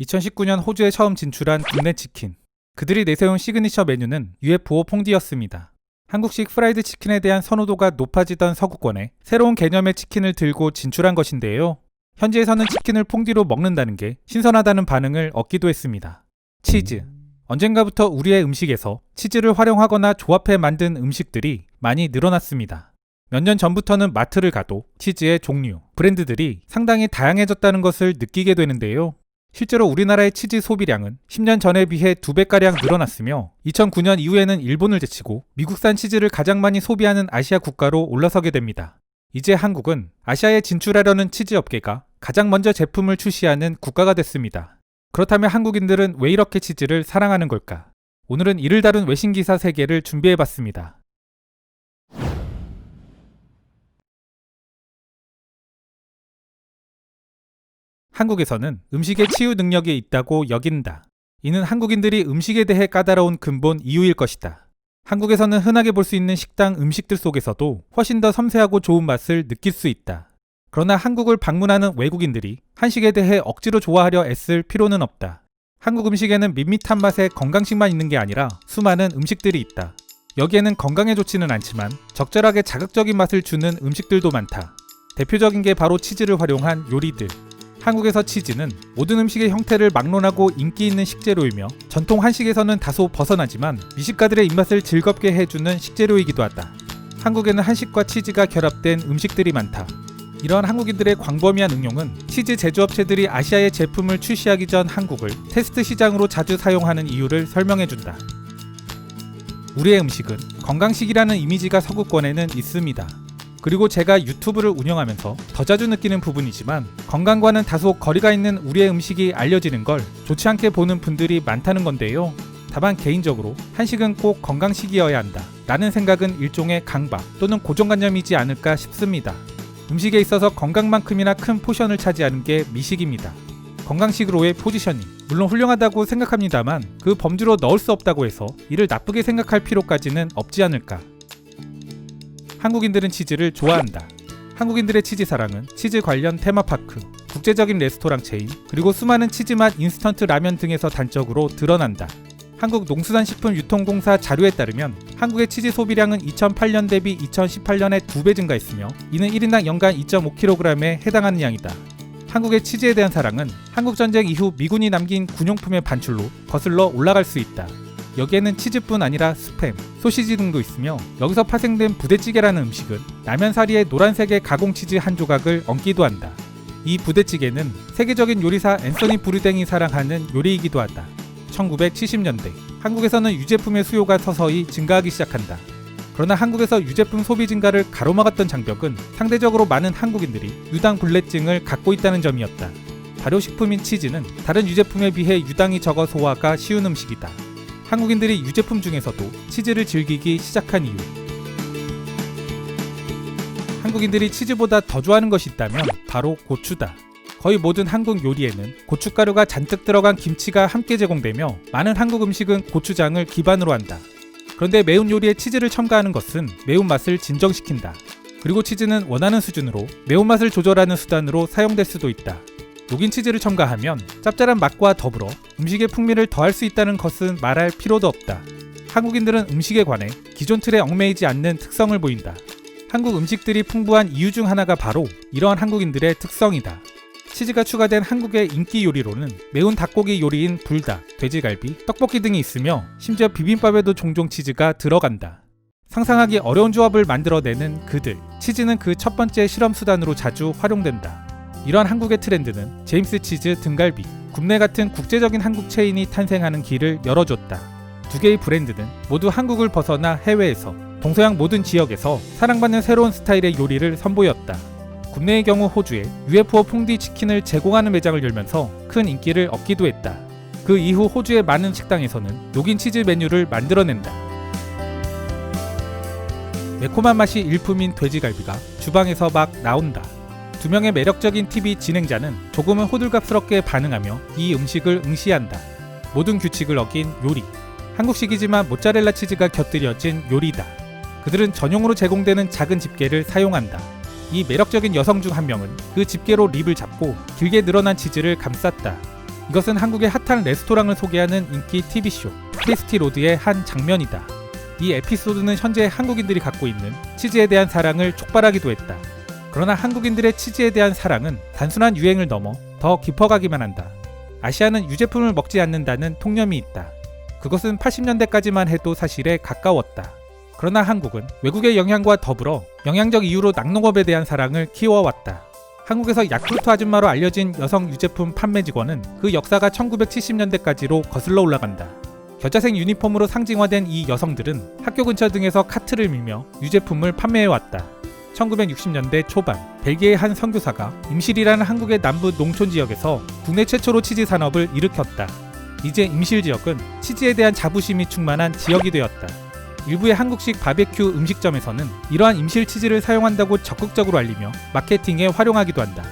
2019년 호주에 처음 진출한 국내 치킨. 그들이 내세운 시그니처 메뉴는 UFO 퐁디였습니다. 한국식 프라이드 치킨에 대한 선호도가 높아지던 서구권에 새로운 개념의 치킨을 들고 진출한 것인데요. 현지에서는 치킨을 퐁디로 먹는다는 게 신선하다는 반응을 얻기도 했습니다. 치즈. 언젠가부터 우리의 음식에서 치즈를 활용하거나 조합해 만든 음식들이 많이 늘어났습니다. 몇 년 전부터는 마트를 가도 치즈의 종류, 브랜드들이 상당히 다양해졌다는 것을 느끼게 되는데요. 실제로 우리나라의 치즈 소비량은 10년 전에 비해 2배가량 늘어났으며 2009년 이후에는 일본을 제치고 미국산 치즈를 가장 많이 소비하는 아시아 국가로 올라서게 됩니다. 이제 한국은 아시아에 진출하려는 치즈 업계가 가장 먼저 제품을 출시하는 국가가 됐습니다. 그렇다면 한국인들은 왜 이렇게 치즈를 사랑하는 걸까? 오늘은 이를 다룬 외신 기사 3개를 준비해 봤습니다. 한국에서는 음식의 치유 능력이 있다고 여긴다. 이는 한국인들이 음식에 대해 까다로운 근본 이유일 것이다. 한국에서는 흔하게 볼 수 있는 식당 음식들 속에서도 훨씬 더 섬세하고 좋은 맛을 느낄 수 있다. 그러나 한국을 방문하는 외국인들이 한식에 대해 억지로 좋아하려 애쓸 필요는 없다. 한국 음식에는 밋밋한 맛의 건강식만 있는 게 아니라 수많은 음식들이 있다. 여기에는 건강에 좋지는 않지만 적절하게 자극적인 맛을 주는 음식들도 많다. 대표적인 게 바로 치즈를 활용한 요리들. 한국에서 치즈는 모든 음식의 형태를 막론하고 인기 있는 식재료이며 전통 한식에서는 다소 벗어나지만 미식가들의 입맛을 즐겁게 해주는 식재료이기도 하다. 한국에는 한식과 치즈가 결합된 음식들이 많다. 이러한 한국인들의 광범위한 응용은 치즈 제조업체들이 아시아의 제품을 출시하기 전 한국을 테스트 시장으로 자주 사용하는 이유를 설명해준다. 우리의 음식은 건강식이라는 이미지가 서구권에는 있습니다. 그리고 제가 유튜브를 운영하면서 더 자주 느끼는 부분이지만 건강과는 다소 거리가 있는 우리의 음식이 알려지는 걸 좋지 않게 보는 분들이 많다는 건데요. 다만 개인적으로 한식은 꼭 건강식이어야 한다. 라는 생각은 일종의 강박 또는 고정관념이지 않을까 싶습니다. 음식에 있어서 건강만큼이나 큰 포션을 차지하는 게 미식입니다. 건강식으로의 포지셔닝. 물론 훌륭하다고 생각합니다만 그 범주로 넣을 수 없다고 해서 이를 나쁘게 생각할 필요까지는 없지 않을까. 한국인들은 치즈를 좋아한다. 한국인들의 치즈 사랑은 치즈 관련 테마파크, 국제적인 레스토랑 체인, 그리고 수많은 치즈맛 인스턴트 라면 등에서 단적으로 드러난다. 한국 농수산식품유통공사 자료에 따르면 한국의 치즈 소비량은 2008년 대비 2018년에 2배 증가했으며 이는 1인당 연간 2.5kg에 해당하는 양이다. 한국의 치즈에 대한 사랑은 한국전쟁 이후 미군이 남긴 군용품의 반출로 거슬러 올라갈 수 있다. 여기에는 치즈뿐 아니라 스팸, 소시지 등도 있으며 여기서 파생된 부대찌개라는 음식은 라면 사리에 노란색의 가공 치즈 한 조각을 얹기도 한다. 이 부대찌개는 세계적인 요리사 앤서니 브루댕이 사랑하는 요리이기도 하다. 1970년대 한국에서는 유제품의 수요가 서서히 증가하기 시작한다. 그러나 한국에서 유제품 소비 증가를 가로막았던 장벽은 상대적으로 많은 한국인들이 유당 불내증을 갖고 있다는 점이었다. 발효식품인 치즈는 다른 유제품에 비해 유당이 적어 소화가 쉬운 음식이다. 한국인들이 유제품 중에서도 치즈를 즐기기 시작한 이유. 한국인들이 치즈보다 더 좋아하는 것이 있다면 바로 고추다. 거의 모든 한국 요리에는 고춧가루가 잔뜩 들어간 김치가 함께 제공되며 많은 한국 음식은 고추장을 기반으로 한다. 그런데 매운 요리에 치즈를 첨가하는 것은 매운맛을 진정시킨다. 그리고 치즈는 원하는 수준으로 매운맛을 조절하는 수단으로 사용될 수도 있다. 녹인 치즈를 첨가하면 짭짤한 맛과 더불어 음식의 풍미를 더할 수 있다는 것은 말할 필요도 없다. 한국인들은 음식에 관해 기존 틀에 얽매이지 않는 특성을 보인다. 한국 음식들이 풍부한 이유 중 하나가 바로 이러한 한국인들의 특성이다. 치즈가 추가된 한국의 인기 요리로는 매운 닭고기 요리인 불닭, 돼지갈비, 떡볶이 등이 있으며 심지어 비빔밥에도 종종 치즈가 들어간다. 상상하기 어려운 조합을 만들어내는 그들. 치즈는 그 첫 번째 실험 수단으로 자주 활용된다. 이러한 한국의 트렌드는 제임스 치즈 등갈비, 굽네 같은 국제적인 한국 체인이 탄생하는 길을 열어줬다. 두 개의 브랜드는 모두 한국을 벗어나 해외에서 동서양 모든 지역에서 사랑받는 새로운 스타일의 요리를 선보였다. 국내의 경우 호주에 UFO 퐁디 치킨을 제공하는 매장을 열면서 큰 인기를 얻기도 했다. 그 이후 호주의 많은 식당에서는 녹인 치즈 메뉴를 만들어낸다. 매콤한 맛이 일품인 돼지갈비가 주방에서 막 나온다. 두 명의 매력적인 TV 진행자는 조금은 호들갑스럽게 반응하며 이 음식을 응시한다. 모든 규칙을 어긴 요리. 한국식이지만 모짜렐라 치즈가 곁들여진 요리다. 그들은 전용으로 제공되는 작은 집게를 사용한다. 이 매력적인 여성 중 한 명은 그 집게로 립을 잡고 길게 늘어난 치즈를 감쌌다. 이것은 한국의 핫한 레스토랑을 소개하는 인기 TV쇼 테이스티 로드의 한 장면이다. 이 에피소드는 현재 한국인들이 갖고 있는 치즈에 대한 사랑을 촉발하기도 했다. 그러나 한국인들의 치즈에 대한 사랑은 단순한 유행을 넘어 더 깊어가기만 한다. 아시아는 유제품을 먹지 않는다는 통념이 있다. 그것은 80년대까지만 해도 사실에 가까웠다. 그러나 한국은 외국의 영향과 더불어 영양적 이유로 낙농업에 대한 사랑을 키워왔다. 한국에서 야쿠르트 아줌마로 알려진 여성 유제품 판매 직원은 그 역사가 1970년대까지로 거슬러 올라간다. 겨자색 유니폼으로 상징화된 이 여성들은 학교 근처 등에서 카트를 밀며 유제품을 판매해왔다. 1960년대 초반 벨기에의 한 선교사가 임실이라는 한국의 남부 농촌 지역에서 국내 최초로 치즈 산업을 일으켰다. 이제 임실 지역은 치즈에 대한 자부심이 충만한 지역이 되었다. 일부의 한국식 바베큐 음식점에서는 이러한 임실 치즈를 사용한다고 적극적으로 알리며 마케팅에 활용하기도 한다.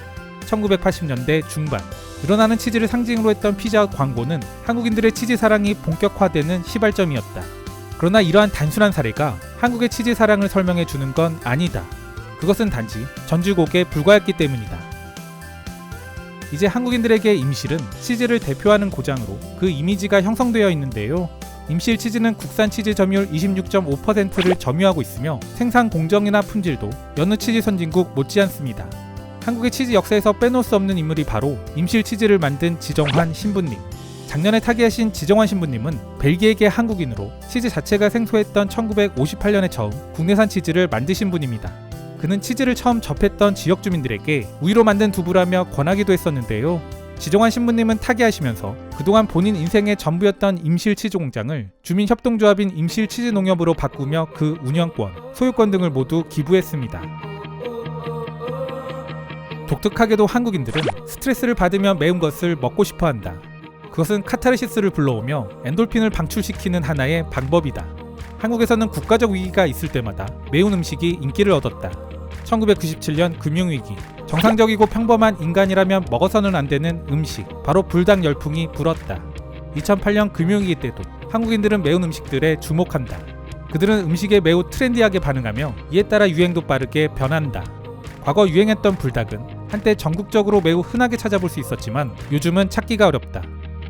1980년대 중반 늘어나는 치즈를 상징으로 했던 피자 광고는 한국인들의 치즈 사랑이 본격화되는 시발점이었다. 그러나 이러한 단순한 사례가 한국의 치즈 사랑을 설명해 주는 건 아니다. 그것은 단지 전주곡에 불과했기 때문이다. 이제 한국인들에게 임실은 치즈를 대표하는 고장으로 그 이미지가 형성되어 있는데요. 임실 치즈는 국산 치즈 점유율 26.5%를 점유하고 있으며 생산 공정이나 품질도 여느 치즈 선진국 못지않습니다. 한국의 치즈 역사에서 빼놓을 수 없는 인물이 바로 임실 치즈를 만든 지정환 신부님. 작년에 타계하신 지정환 신부님은 벨기에계 한국인으로 치즈 자체가 생소했던 1958년에 처음 국내산 치즈를 만드신 분입니다. 그는 치즈를 처음 접했던 지역 주민들에게 우유로 만든 두부라며 권하기도 했었는데요. 지정환 신부님은 타계하시면서 그동안 본인 인생의 전부였던 임실 치즈 공장을 주민협동조합인 임실 치즈 농협으로 바꾸며 그 운영권, 소유권 등을 모두 기부했습니다. 독특하게도 한국인들은 스트레스를 받으며 매운 것을 먹고 싶어 한다. 그것은 카타르시스를 불러오며 엔돌핀을 방출시키는 하나의 방법이다. 한국에서는 국가적 위기가 있을 때마다 매운 음식이 인기를 얻었다. 1997년 금융위기. 정상적이고 평범한 인간이라면 먹어서는 안 되는 음식. 바로 불닭 열풍이 불었다. 2008년 금융위기 때도 한국인들은 매운 음식들에 주목한다. 그들은 음식에 매우 트렌디하게 반응하며 이에 따라 유행도 빠르게 변한다. 과거 유행했던 불닭은 한때 전국적으로 매우 흔하게 찾아볼 수 있었지만 요즘은 찾기가 어렵다.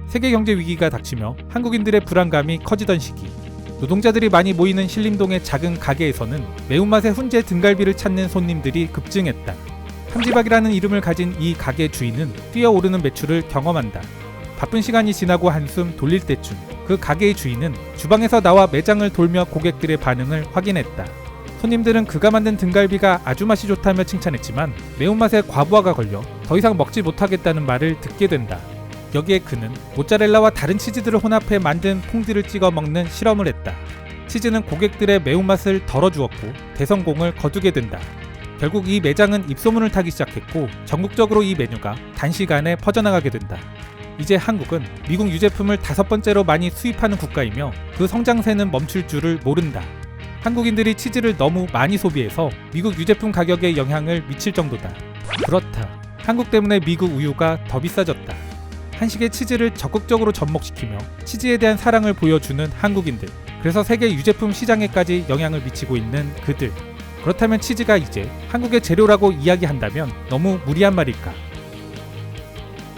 세계 경제 위기가 닥치며 한국인들의 불안감이 커지던 시기. 노동자들이 많이 모이는 신림동의 작은 가게에서는 매운맛의 훈제 등갈비를 찾는 손님들이 급증했다. 함지박이라는 이름을 가진 이 가게 주인은 뛰어오르는 매출을 경험한다. 바쁜 시간이 지나고 한숨 돌릴 때쯤 그 가게의 주인은 주방에서 나와 매장을 돌며 고객들의 반응을 확인했다. 손님들은 그가 만든 등갈비가 아주 맛이 좋다며 칭찬했지만 매운맛에 과부하가 걸려 더 이상 먹지 못하겠다는 말을 듣게 된다. 여기에 그는 모짜렐라와 다른 치즈들을 혼합해 만든 퐁듀를 찍어 먹는 실험을 했다. 치즈는 고객들의 매운맛을 덜어주었고 대성공을 거두게 된다. 결국 이 매장은 입소문을 타기 시작했고 전국적으로 이 메뉴가 단시간에 퍼져나가게 된다. 이제 한국은 미국 유제품을 다섯 번째로 많이 수입하는 국가이며 그 성장세는 멈출 줄을 모른다. 한국인들이 치즈를 너무 많이 소비해서 미국 유제품 가격에 영향을 미칠 정도다. 그렇다. 한국 때문에 미국 우유가 더 비싸졌다. 한식의 치즈를 적극적으로 접목시키며 치즈에 대한 사랑을 보여주는 한국인들. 그래서 세계 유제품 시장에까지 영향을 미치고 있는 그들. 그렇다면 치즈가 이제 한국의 재료라고 이야기한다면 너무 무리한 말일까?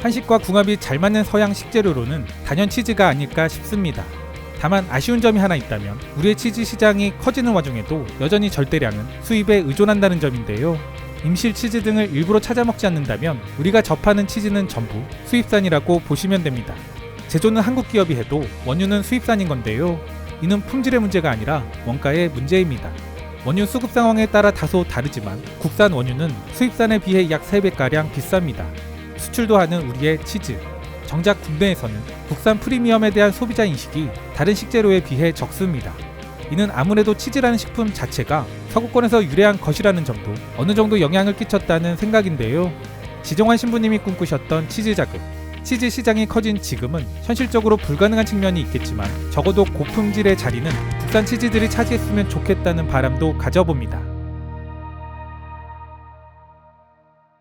한식과 궁합이 잘 맞는 서양 식재료로는 단연 치즈가 아닐까 싶습니다. 다만 아쉬운 점이 하나 있다면 우리의 치즈 시장이 커지는 와중에도 여전히 절대량은 수입에 의존한다는 점인데요. 임실 치즈 등을 일부러 찾아 먹지 않는다면 우리가 접하는 치즈는 전부 수입산이라고 보시면 됩니다. 제조는 한국 기업이 해도 원유는 수입산인 건데요. 이는 품질의 문제가 아니라 원가의 문제입니다. 원유 수급 상황에 따라 다소 다르지만 국산 원유는 수입산에 비해 약 3배가량 비쌉니다. 수출도 하는 우리의 치즈. 정작 국내에서는 국산 프리미엄에 대한 소비자 인식이 다른 식재료에 비해 적습니다. 이는 아무래도 치즈라는 식품 자체가 서구권에서 유래한 것이라는 점도 어느 정도 영향을 끼쳤다는 생각인데요. 지정환 신부님이 꿈꾸셨던 치즈 자극. 치즈 시장이 커진 지금은 현실적으로 불가능한 측면이 있겠지만 적어도 고품질의 자리는 국산 치즈들이 차지했으면 좋겠다는 바람도 가져봅니다.